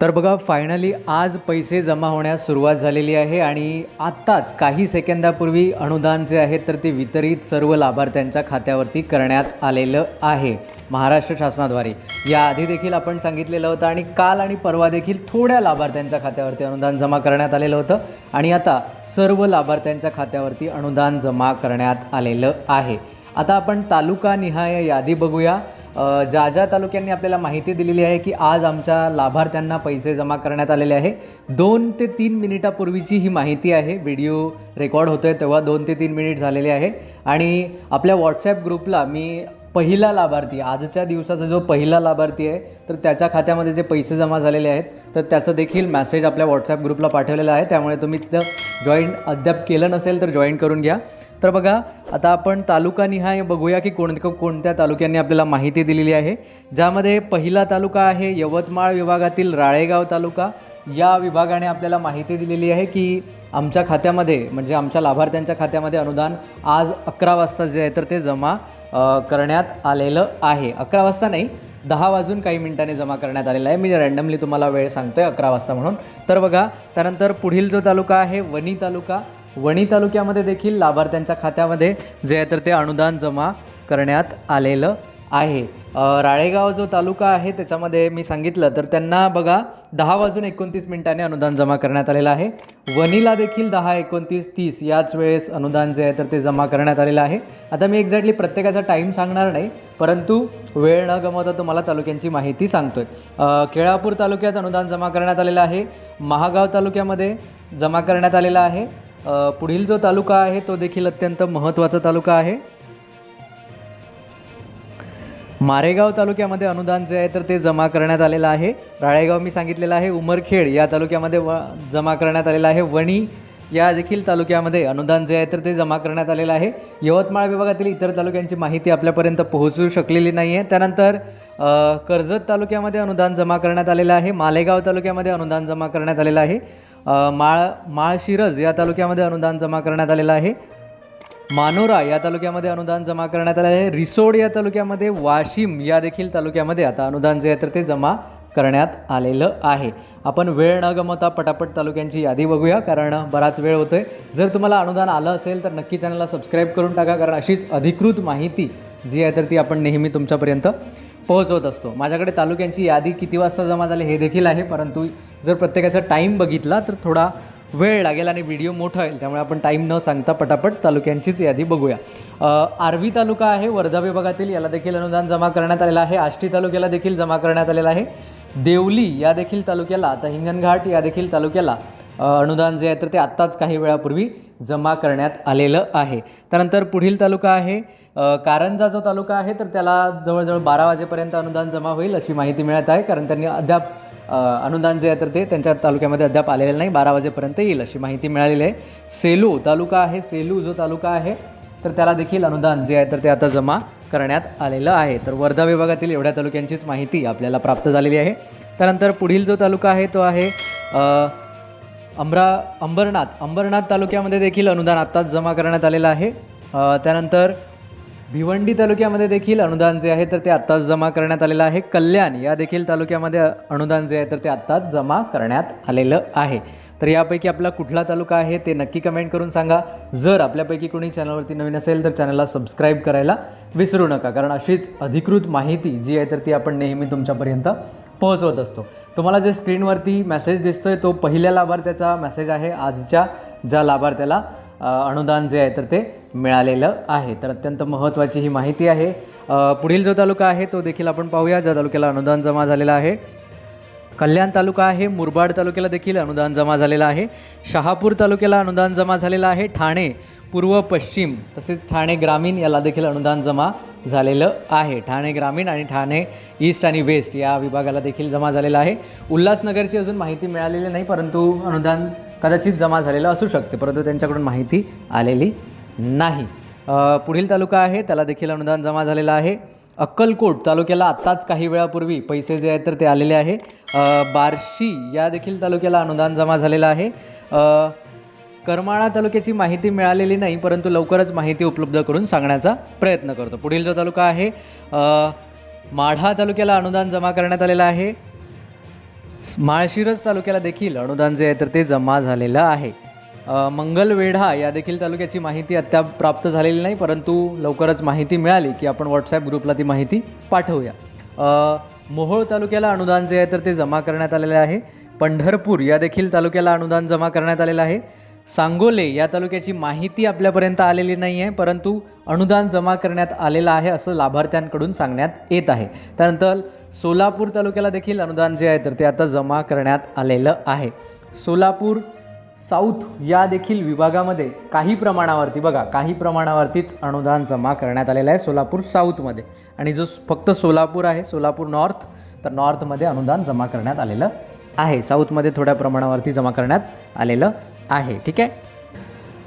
तर बघा फायनली आज पैसे जमा होण्यास सुरुवात झालेली आहे आणि आत्ताच काही सेकंदापूर्वी अनुदान जे आहे तर ते वितरित सर्व लाभार्थ्यांच्या खात्यावरती करण्यात आलेलं आहे महाराष्ट्र शासनाद्वारे. याआधी देखील आपण सांगितलेलं होतं आणि काल आणि परवा देखील थोड्या लाभार्थ्यांच्या खात्यावरती अनुदान जमा करण्यात आलेलं होतं आणि आता सर्व लाभार्थ्यांच्या खात्यावरती अनुदान जमा करण्यात आलेलं आहे. आता आपण तालुका निहाय यादी बघूया. ज्या ज्या तालुक्यांनी आपल्याला माहिती दिलेली आहे की आज आमच्या लाभार्थ्यांना पैसे जमा करण्यात आलेले आहे दोन ते तीन मिनिटापूर्वीची ही माहिती आहे. व्हिडिओ रेकॉर्ड होतो आहे तेव्हा दोन ते तीन मिनिट झालेले आहे. आणि आपल्या व्हॉट्सॲप ग्रुपला मी पहिला लाभार्थी आजच्या दिवसाचा जो पहिला लाभार्थी आहे तर त्याच्या खात्यामध्ये जे पैसे जमा झालेले आहेत तर त्याचं देखील मॅसेज आपल्या व्हॉट्सॲप ग्रुपला पाठवलेला आहे. त्यामुळे तुम्ही तिथं जॉईन अद्याप केलं नसेल तर जॉईन करून घ्या. तर बघा आता आपण तालुकानिहाय बघूया की कोण कोणत्या तालुक्यांनी आपल्याला माहिती दिलेली आहे. ज्यामध्ये पहिला तालुका आहे यवतमाळ विभागातील राळेगाव तालुका. या विभागाने आपल्याला माहिती दिलेली आहे की आमच्या खात्यामध्ये म्हणजे आमच्या लाभार्थ्यांच्या खात्यामध्ये अनुदान आज अकरा वाजता जे आहे तर ते जमा करण्यात आलेलं आहे. अकरा वाजता नाही दहा वाजून काही मिनिटांनी जमा करण्यात आलेला आहे. मी रँडमली तुम्हाला वेळ सांगतो आहे अकरा वाजता म्हणून. तर बघा त्यानंतर पुढील जो तालुका आहे वणी तालुका. वणी तालुक्यामध्ये देखील लाभार्थ्यांच्या खात्यामध्ये जे आहे तर ते अनुदान जमा करण्यात आलेलं आहे. राळेगाव जो तालुका आहे त्याच्यामध्ये मी सांगितलं तर त्यांना बघा दहा वाजून एकोणतीस मिनिटांनी अनुदान जमा करण्यात आलेलं आहे. वनीला देखील दहा एकोणतीस तीस याच वेळेस अनुदान जे आहे तर ते जमा करण्यात आलेलं आहे. आता मी एक्झॅक्टली प्रत्येकाचा टाईम सांगणार नाही परंतु वेळ न गमवता तुम्हाला तालुक्यांची माहिती सांगतोय. केळापूर तालुक्यात अनुदान जमा करण्यात आलेलं आहे. महागाव तालुक्यामध्ये जमा करण्यात आलेलं आहे. पुढील जो तालुका आहे तो देखील अत्यंत महत्त्वाचा तालुका आहे. मारेगाव तालुक्यामध्ये अनुदान जे आहे तर ते जमा करण्यात आलेलं आहे. राळेगाव मी सांगितलेलं आहे उमरखेड या तालुक्यामध्ये व जमा करण्यात आलेलं आहे. वणी या देखील तालुक्यामध्ये अनुदान जे आहे तर ते जमा करण्यात आलेलं आहे. यवतमाळ विभागातील इतर तालुक्यांची माहिती आपल्यापर्यंत पोहोचू शकलेली नाही आहे त्यानंतर कर्जत तालुक्यामध्ये अनुदान जमा करण्यात आलेलं आहे. मालेगाव तालुक्यामध्ये अनुदान जमा करण्यात आलेलं आहे. माळ माळशिरज या तालुक्यामध्ये अनुदान जमा करण्यात आलेलं आहे. मानोरा या तालुक्यामध्ये अनुदान जमा करण्यात आलं आहे. रिसोड या तालुक्यामध्ये वाशिम या देखील तालुक्यामध्ये आता अनुदान जे आहे तर ते जमा करण्यात आलेलं आहे. आपण वेळ न गमवता पटापट तालुक्यांची यादी बघूया कारण बराच वेळ होतो आहे जर तुम्हाला अनुदान आलं असेल तर नक्की चॅनलला सबस्क्राईब करून टाका कारण अशीच अधिकृत माहिती जी आहे तर ती आपण नेहमी तुमच्यापर्यंत पोहोचवत असतो. माझ्याकडे तालुक्यांची यादी किती वाजता जमा झाली हे देखील आहे परंतु जर प्रत्येकाचा टाईम बघितला तर थोडा वेळ लागेल आणि व्हिडिओ मोठा होईल. त्यामुळे आपण टाईम न सांगता पटापट तालुक्यांचीच यादी बघूया. आर्वी तालुका आहे वर्धा विभागातील. याला देखील अनुदान जमा करण्यात आलेलं आहे. आष्टी तालुक्याला देखील जमा करण्यात आलेलं आहे. देवली या देखील तालुक्याला आता हिंगणघाट या देखील तालुक्याला अनुदान जे आहे तर ते आत्ताच काही वेळापूर्वी जमा करण्यात आलेलं आहे. त्यानंतर पुढील तालुका आहे. कारंजा जो तालुका आहे तर त्याला जवळजवळ बारा वाजेपर्यंत अनुदान जमा होईल अशी माहिती मिळत आहे. कारण त्यांनी अद्याप अनुदान जे आहे तर ते त्यांच्या तालुक्यामध्ये अद्याप आलेलं नाही. बारा वाजेपर्यंत येईल अशी माहिती मिळालेली आहे. सेलू तालुका आहे. सेलू जो तालुका आहे तर त्याला देखील अनुदान जे आहे तर ते आता जमा करण्यात आलेलं आहे. तर वर्धा विभागातील एवढ्या तालुक्यांचीच माहिती आपल्याला प्राप्त झालेली आहे. त्यानंतर पुढील जो तालुका आहे तो आहे अमरा अंबरनाथ अंबरनाथ तालुक्यामध्ये देखील अनुदान आत्ताच जमा करण्यात आलेलं आहे. त्यानंतर भिवंडी तालुक्यामध्ये देखील अनुदान जे आहे तर ते आत्ताच जमा करण्यात आलेलं आहे. कल्याण या देखील तालुक्यामध्ये अनुदान जे आहे तर ते आत्ताच जमा करण्यात आलेलं आहे. तर यापैकी आपला कुठला तालुका आहे ते नक्की कमेंट करून सांगा. जर आपल्यापैकी कोणी चॅनलवरती नवीन असेल तर चॅनलला सबस्क्राईब करायला विसरू नका. कारण अशीच अधिकृत माहिती जी आहे तर ती आपण नेहमी तुमच्यापर्यंत पोहोचवत असतो. तुम्हाला जे स्क्रीनवरती मेसेज दिसतोय तो पहिल्या लाभार्थ्याचा मेसेज आहे. आजच्या ज्या लाभार्थ्याला अनुदान जे आहे तर ते मिळालेलं आहे. तर अत्यंत महत्त्वाची ही माहिती आहे. पुढील जो तालुका आहे तो देखील आपण पाहूया. ज्या तालुक्याला अनुदान जमा झालेलं आहे कल्याण तालुका आहे मुरबाड तालुक्याला देखील अनुदान जमा झालेलं आहे. शहापूर तालुक्याला अनुदान जमा झालेलं आहे. ठाणे पूर्व पश्चिम तसेच ठाणे ग्रामीण याला देखील अनुदान जमा झालेलं आहे. ठाणे ग्रामीण आणि ठाणे ईस्ट आणि वेस्ट या विभागाला देखील जमा झालेलं आहे. उल्हासनगरची अजून माहिती मिळालेली नाही परंतु अनुदान कदाचित जमा झालेलं असू शकते परंतु त्यांच्याकडून माहिती आलेली नाही. पुढील तालुका आहे त्याला देखील अनुदान जमा झालेलं आहे. अक्कलकोट तालुक्याला आत्ताच काही वेळापूर्वी पैसे जे आहेत तर ते आलेले आहे. बार्शी या देखील तालुक्याला अनुदान जमा झालेलं आहे. करमाळा तालुक्याची माहिती मिळालेली नाही परंतु लवकरच माहिती उपलब्ध करून सांगण्याचा प्रयत्न करतो. पुढील जो तालुका आहे माढा तालुक्याला अनुदान जमा करण्यात आलेलं आहे. माळशिरस तालुक्याला देखील अनुदान जे आहे तर ते जमा झालेलं आहे. मंगलवेढा या देखील तालुक्याची माहिती अद्याप प्राप्त झालेली नाही परंतु लवकरच माहिती मिळाली की आपण व्हॉट्सॲप ग्रुपला ती माहिती पाठवूया. मोहोळ तालुक्याला अनुदान जे आहे तर ते जमा करण्यात आलेले आहे. पंढरपूर या देखील तालुक्याला अनुदान जमा करण्यात आलेलं आहे. सांगोले या तालुक्याची माहिती आपल्यापर्यंत आलेली नाही आहे परंतु अनुदान जमा करण्यात आलेलं आहे असं लाभार्थ्यांकडून सांगण्यात येत आहे. त्यानंतर सोलापूर तालुक्याला देखील अनुदान जे आहे तर ते आता जमा करण्यात आलेलं आहे. सोलापूर साऊथ या देखील विभागामध्ये काही प्रमाणावरती बघा काही प्रमाणावरतीच अनुदान जमा करण्यात आलेलं आहे सोलापूर साऊथमध्ये. आणि जो फक्त सोलापूर आहे सोलापूर नॉर्थ तर नॉर्थमध्ये अनुदान जमा करण्यात आलेलं आहे. साऊथमध्ये थोड्या प्रमाणावरती जमा करण्यात आलेलं आहे. ठीक आहे?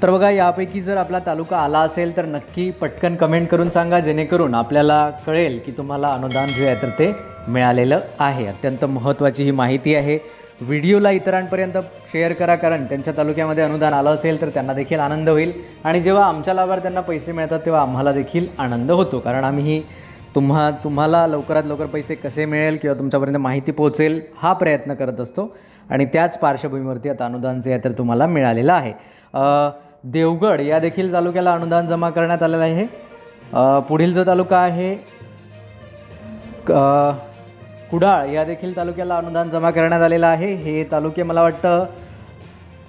तर बघा यापैकी जर आपला तालुका आला असेल तर नक्की पटकन कमेंट करून सांगा जेणेकरून आपल्याला कळेल की तुम्हाला अनुदान जे आहे तर ते मिळालेलं आहे. अत्यंत महत्त्वाची ही माहिती आहे. व्हिडिओला इतरांपर्यंत शेअर करा कारण त्यांच्या तालुक्यामध्ये अनुदान आलं असेल तर त्यांना देखील आनंद होईल. आणि जेव्हा आमच्या लाभार्थ्यांना पैसे मिळतात तेव्हा आम्हाला देखील आनंद होतो. कारण आम्ही तुम्हा तुम्हाला लवकरात लवकर पैसे कसे मिळेल किंवा तुमच्यापर्यंत माहिती पोहोचेल हा प्रयत्न करत असतो. आणि त्याच पार्श्वभूमीवरती आता अनुदान जे आहे तर तुम्हाला मिळालेलं आहे. देवगड या देखील तालुक्याला अनुदान जमा करण्यात आलेलं आहे. पुढील जो तालुका आहे क- कुडाळ या देखील तालुक्याला अनुदान जमा करण्यात आलेलं आहे. हे तालुके मला वाटतं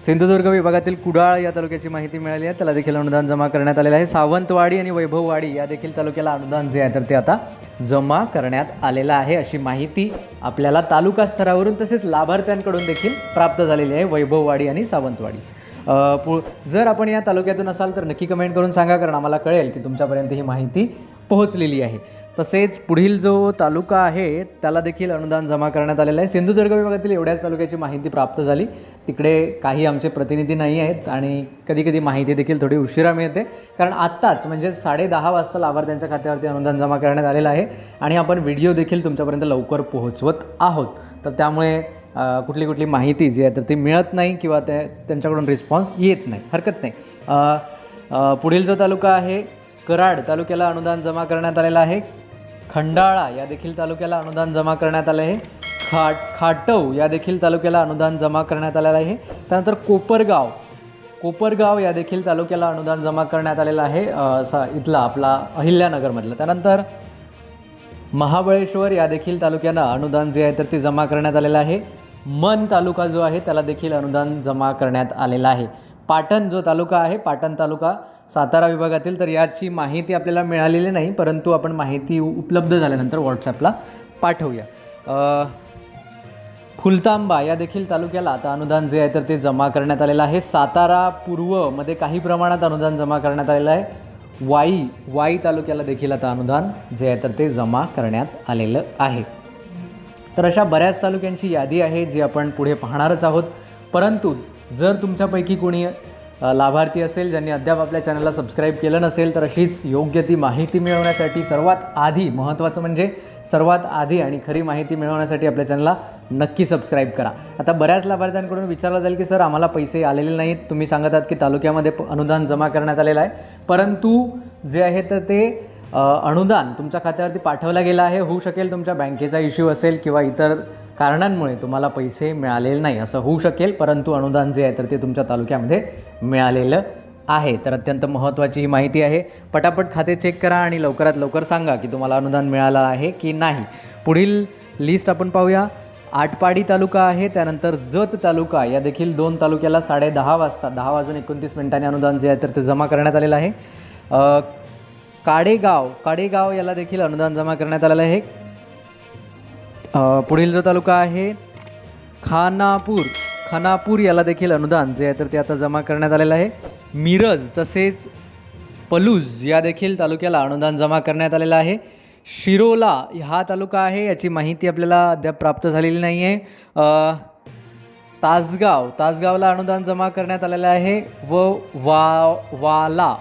सिंधुदुर्ग विभागातील कुडाळ या तालुक्याची माहिती मिळाली आहे. त्याला देखील अनुदान जमा करण्यात आलेलं आहे. सावंतवाडी आणि वैभववाडी या देखील तालुक्याला अनुदान जे आहे तर ते आता जमा करण्यात आलेलं आहे अशी माहिती आपल्याला तालुका स्तरावरून तसेच लाभार्थ्यांकडून देखील प्राप्त झालेली आहे. वैभववाडी आणि सावंतवाडी. पु जर आपण या तालुक्यातून असाल तर नक्की कमेंट करून सांगा कारण आम्हाला कळेल की तुमच्यापर्यंत ही माहिती पोहोचलेली आहे. तसेच पुढील जो तालुका आहे त्याला देखील अनुदान जमा करण्यात आलेलं आहे. सिंधुदुर्ग विभागातील एवढ्याच तालुक्याची माहिती प्राप्त झाली. तिकडे काही आमचे प्रतिनिधी नाही आहेत आणि कधीकधी माहिती देखील थोडी उशिरा मिळते. कारण आत्ताच म्हणजे साडे दहा वाजता लाभार्थ्यांच्या खात्यावरती अनुदान जमा करण्यात आलेलं आहे आणि आपण व्हिडिओ देखील तुमच्यापर्यंत लवकर पोहोचवत आहोत. तर त्यामुळे कुठली कुठली माहिती जी आहे तर ती मिळत नाही किंवा त्या त्यांच्याकडून रिस्पॉन्स येत नाही हरकत नाही. पुढील जो तालुका आहे कराड तालुक्याला अनुदान जमा करण्यात आलेलं आहे. खंडाळा या देखील तालुक्याला अनुदान जमा करण्यात आलं आहे. खाट खाटव या देखील तालुक्याला अनुदान जमा करण्यात आलेलं आहे. त्यानंतर कोपरगाव कोपरगाव या देखील तालुक्याला अनुदान जमा करण्यात आलेलं आहे असा इथला आपला अहिल्यानगरमधलं. त्यानंतर महाबळेश्वर या देखील तालुक्याला अनुदान जे आहे तर ते जमा करण्यात आलेलं आहे. मन तालुका जो आहे त्याला देखील अनुदान जमा करण्यात आलेलं आहे. पाटण जो तालुका आहे पाटण तालुका सातारा विभागातील तर याची माहिती आपल्याला मिळालेली नाही परंतु आपण माहिती उपलब्ध झाल्यानंतर व्हॉट्सॲपला पाठवूया. फुलतांबा या देखील तालुक्याला आता अनुदान जे आहे तर ते जमा करण्यात आलेलं आहे. सातारा पूर्वमध्ये काही प्रमाणात अनुदान जमा करण्यात आलेलं आहे. वाई वाई तालुक्याला देखील आता अनुदान जे आहे तर ते जमा करण्यात आलेलं आहे. तर अशा बऱ्याच तालुक्यांची यादी आहे जी आपण पुढे पाहणारच आहोत. परंतु जर तुमच्यापैकी कोणी लाभार्थी असेल ज्यांनी अद्याप आपल्या चॅनलला सबस्क्राईब केलं नसेल तर अशीच योग्य ती माहिती मिळवण्यासाठी सर्वात आधी महत्त्वाचं म्हणजे सर्वात आधी आणि खरी माहिती मिळवण्यासाठी आपल्या चॅनलला नक्की सबस्क्राईब करा. आता बऱ्याच लाभार्थ्यांकडून विचारलं जाईल की सर आम्हाला पैसे आलेले नाहीत. तुम्ही सांगत आहात की तालुक्यामध्ये अनुदान जमा करण्यात आलेलं आहे. परंतु जे आहे तर ते अनुदान तुमच्या खात्यावरती पाठवलं गेलं आहे. होऊ शकेल तुमच्या बँकेचा इश्यू असेल किंवा इतर कारणांमुळे तुम्हाला पैसे मिळालेले नाही असं होऊ शकेल परंतु अनुदान जे आहे तर ते तुमच्या तालुक्यामध्ये मिळालेलं आहे. तर अत्यंत महत्त्वाची ही माहिती आहे. पटापट खाते चेक करा आणि लवकरात लवकर सांगा की तुम्हाला अनुदान मिळालं आहे की नाही. पुढील लिस्ट आपण पाहूया. आटपाडी तालुका आहे त्यानंतर जत तालुका. या देखील दोन तालुक्याला साडे दहा वाजता दहा वाजून एकोणतीस मिनिटांनी अनुदान जे आहे तर ते जमा करण्यात आलेलं आहे. काडेगाव काडेगाव याला देखील अनुदान जमा करण्यात आलेलं आहे. पुढील जो तालुका आहे खानापूर. खानापूर याला देखील अनुदान जे आहे तर ते आता जमा करण्यात आलेलं आहे. मिरज तसेच पलूज या देखील तालुक्याला अनुदान जमा करण्यात आलेलं आहे. शिरोला हा तालुका आहे याची माहिती आपल्याला अद्याप प्राप्त झालेली नाही आहे. तासगाव. तासगावला अनुदान जमा करण्यात आलेलं आहे व वा वाला.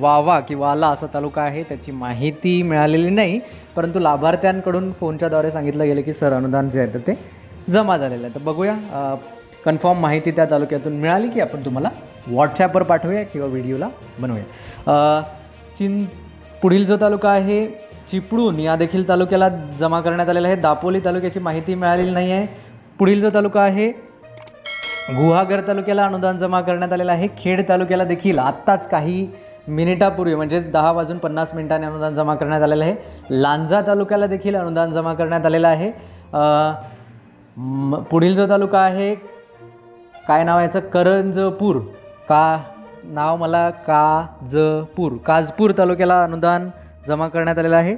वावा की वाला असा तालुका आहे त्याची माहिती मिळालेली नाही. परंतु लाभार्थ्यांकडून फोनच्याद्वारे सांगितलं गेलं की सर अनुदान जे आहे तर ते जमा झालेलं आहे. तर बघूया कन्फर्म माहिती त्या तालुक्यातून मिळाली की आपण तुम्हाला व्हॉट्सॲपवर पाठवूया किंवा व्हिडिओला बनवूया. चिं पुढील जो तालुका आहे चिपळूण या देखील तालुक्याला जमा करण्यात आलेला आहे. दापोली तालुक्याची माहिती मिळालेली नाही आहे. पुढील जो तालुका आहे गुहागर तालुक्याला अनुदान जमा करण्यात आलेलं आहे. खेड तालुक्याला देखील आत्ताच काही मिनिटापूर्वी म्हणजेच दहा वाजून पन्नास मिनिटांनी अनुदान जमा करण्यात आलेलं आहे. लांजा तालुक्याला देखील अनुदान जमा करण्यात आलेलं आहे. म- पुढील जो तालुका आहे काय नाव याचं? करंजपूर. का नाव मला काजपूर. काजपूर तालुक्याला अनुदान जमा करण्यात आलेलं आहे.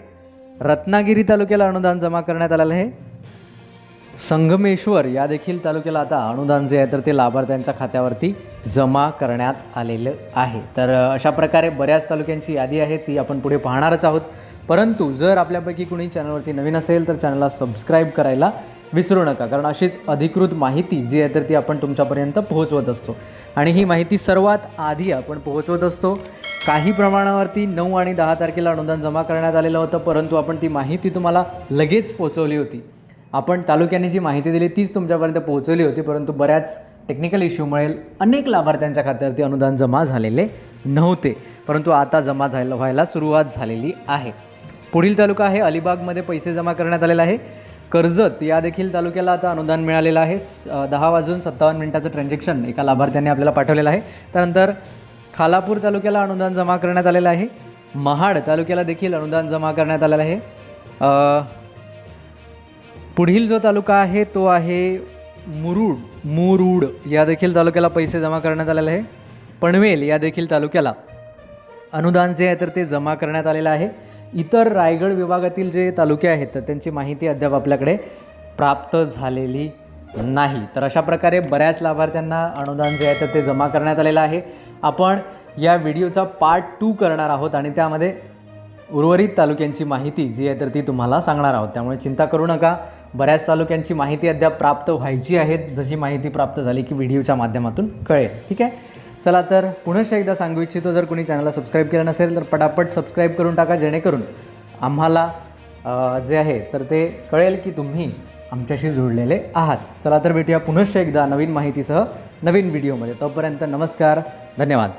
रत्नागिरी तालुक्याला अनुदान जमा करण्यात आलेलं आहे. संगमेश्वर या देखील तालुक्याला आता अनुदान जे आहे तर ते लाभार्थ्यांच्या खात्यावरती जमा करण्यात आलेलं आहे. तर अशा प्रकारे बऱ्याच तालुक्यांची यादी आहे ती आपण पुढे पाहणारच आहोत. परंतु जर आपल्यापैकी कुणी चॅनलवरती नवीन असेल तर चॅनलला सबस्क्राईब करायला विसरू नका कारण अशीच अधिकृत माहिती जी आहे तर ती आपण तुमच्यापर्यंत पोहोचवत असतो. आणि ही माहिती सर्वात आधी आपण पोहोचवत असतो. काही प्रमाणावरती नऊ आणि दहा तारखेला अनुदान जमा करण्यात आलेलं होतं परंतु आपण ती माहिती तुम्हाला लगेच पोहोचवली होती. आपण तालुक्याने जी माहिती दिली तीच तुमच्यापर्यंत पोहोचवली होती परंतु बऱ्याच टेक्निकल इश्यूमुळे अनेक लाभार्थ्यांच्या खात्यावरती अनुदान जमा झालेले नव्हते. परंतु आता जमा झायला व्हायला सुरुवात झालेली आहे. पुढील तालुका आहे अलिबागमध्ये पैसे जमा करण्यात आलेला आहे. कर्जत या देखील तालुक्याला आता अनुदान मिळालेलं आहे. स- दहा वाजून सत्तावन्न मिनिटाचं ट्रान्झॅक्शन एका लाभार्थ्याने आपल्याला पाठवलेलं आहे. त्यानंतर खालापूर तालुक्याला अनुदान जमा करण्यात आलेलं आहे. महाड तालुक्याला देखील अनुदान जमा करण्यात आलेलं आहे. पुढील जो तालुका आहे तो आहे मुरुड. मुरुड या देखील तालुक्याला पैसे जमा करण्यात आलेले आहे. पनवेल या देखील तालुक्याला अनुदान जे आहे तर ते जमा करण्यात आलेलं आहे. इतर रायगड विभागातील जे तालुके आहेत तर त्यांची माहिती अद्याप आपल्याकडे प्राप्त झालेली नाही. तर अशा प्रकारे बऱ्याच लाभार्थ्यांना अनुदान जे आहे तर ते जमा करण्यात आलेलं आहे. आपण या व्हिडिओचा पार्ट टू करणार आहोत आणि त्यामध्ये उर्वरित तालुक्यांची माहिती जी आहे तर ती तुम्हाला सांगणार आहोत. त्यामुळे चिंता करू नका. बऱ्याच तालुक्यांची माहिती अद्याप प्राप्त व्हायची आहे जशी माहिती प्राप्त झाली की व्हिडिओच्या माध्यमातून कळेल. ठीक आहे? चला तर पुनश्च एकदा सांगू इच्छितो जर कोणी चॅनलला सबस्क्राईब केलं नसेल तर पटापट सबस्क्राईब करून टाका जेणेकरून आम्हाला जे आहे तर ते कळेल की तुम्ही आमच्याशी जुळलेले आहात. चला तर भेटूया पुनश्च एकदा नवीन माहितीसह नवीन व्हिडिओमध्ये तोपर्यंत नमस्कार. धन्यवाद.